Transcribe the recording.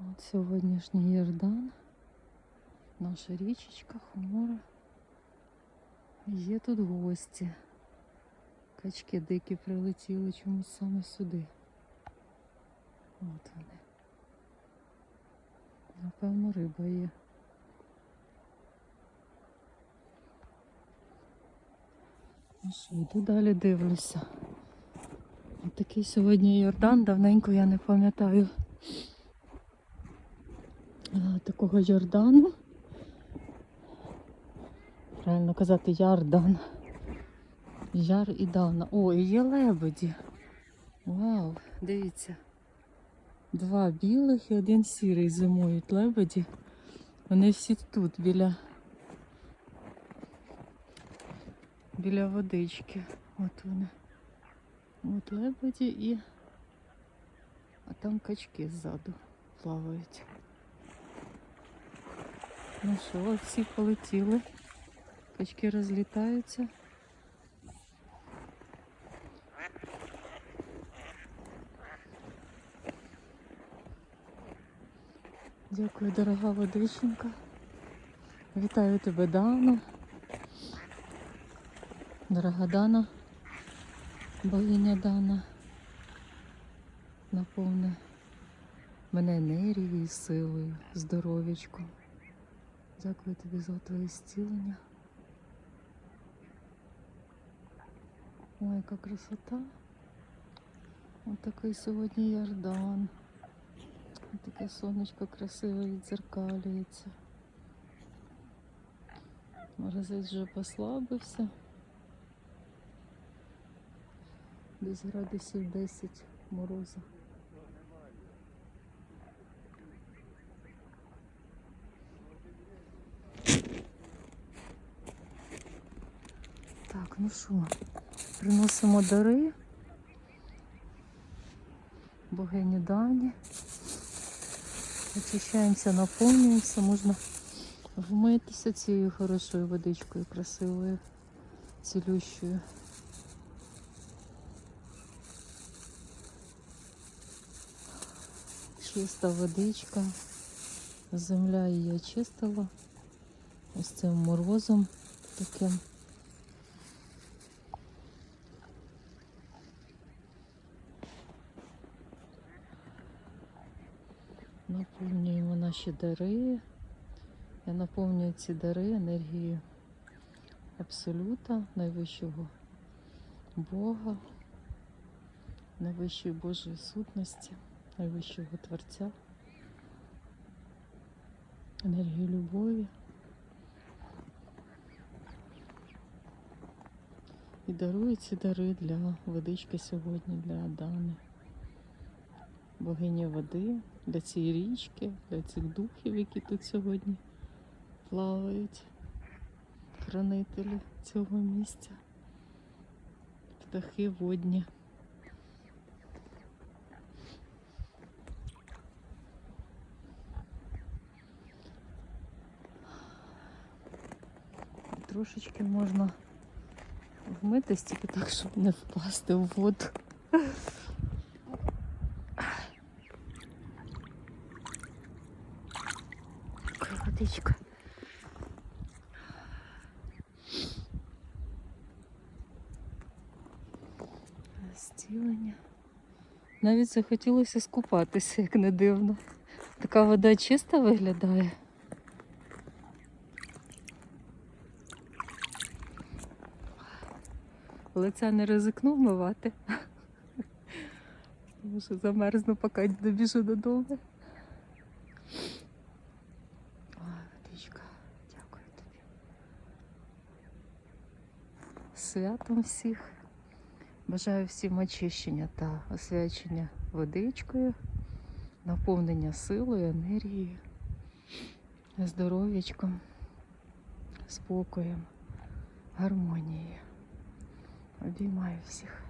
От сьогоднішній Йордан, наша річечка, хмура. Є тут гості. Качки дикі прилетіли чомусь саме сюди. От вони. Напевно, риба є. Ну що, йду далі дивлюся. От такий сьогодні Йордан, давненько я не пам'ятаю такого Йордану. Правильно казати Ярдан. Яр і Дана. О, і є лебеді. Вау, дивіться. Два білих і один сірий зимують лебеді. Вони всі тут біля. Біля водички. От вони. От лебеді і. А там качки ззаду плавають. Ну що, всі полетіли. Качки розлітаються. Дякую, дорога водиченька. Вітаю тебе, Дана. Дорога Дана, богиня Дана. Наповни мене енергією, силою, здоров'ячком. Дякую тобі за твоє зцілення. Ой, яка красота. Ось такий сьогодні Ярдан. Ось таке сонечко красиве відзеркалюється. Морозець вже послабився. Десь градусів 10 морозу. Так, ну що, приносимо дари. Богині Дані. Очищаємося, наповнюємося, можна вмитися цією хорошою водичкою, красивою, цілющою. Чиста водичка, земля її очистила ось цим морозом таким. Наповнюємо наші дари. Я наповнюю ці дари енергією Абсолюта, найвищого Бога, найвищої Божої сутності, найвищого Творця, енергію любові. І дарую ці дари для водички сьогодні, для Адани богині води, для цієї річки, для цих духів, які тут сьогодні плавають, хранителі цього місця, птахи водні. Трошечки можна вмитись тільки так, щоб не впасти в воду. Така водичка. Стілення. Навіть захотілося скупатися, як не дивно. Така вода чиста виглядає. Лиця не ризикну вмивати. Тому що замерзну, поки добіжу додому. Ой, водичка, дякую тобі. З Святом всіх. Бажаю всім очищення та освячення водичкою, наповнення силою, енергією, здоров'ячком, спокоєм, гармонією. Обіймаю всіх.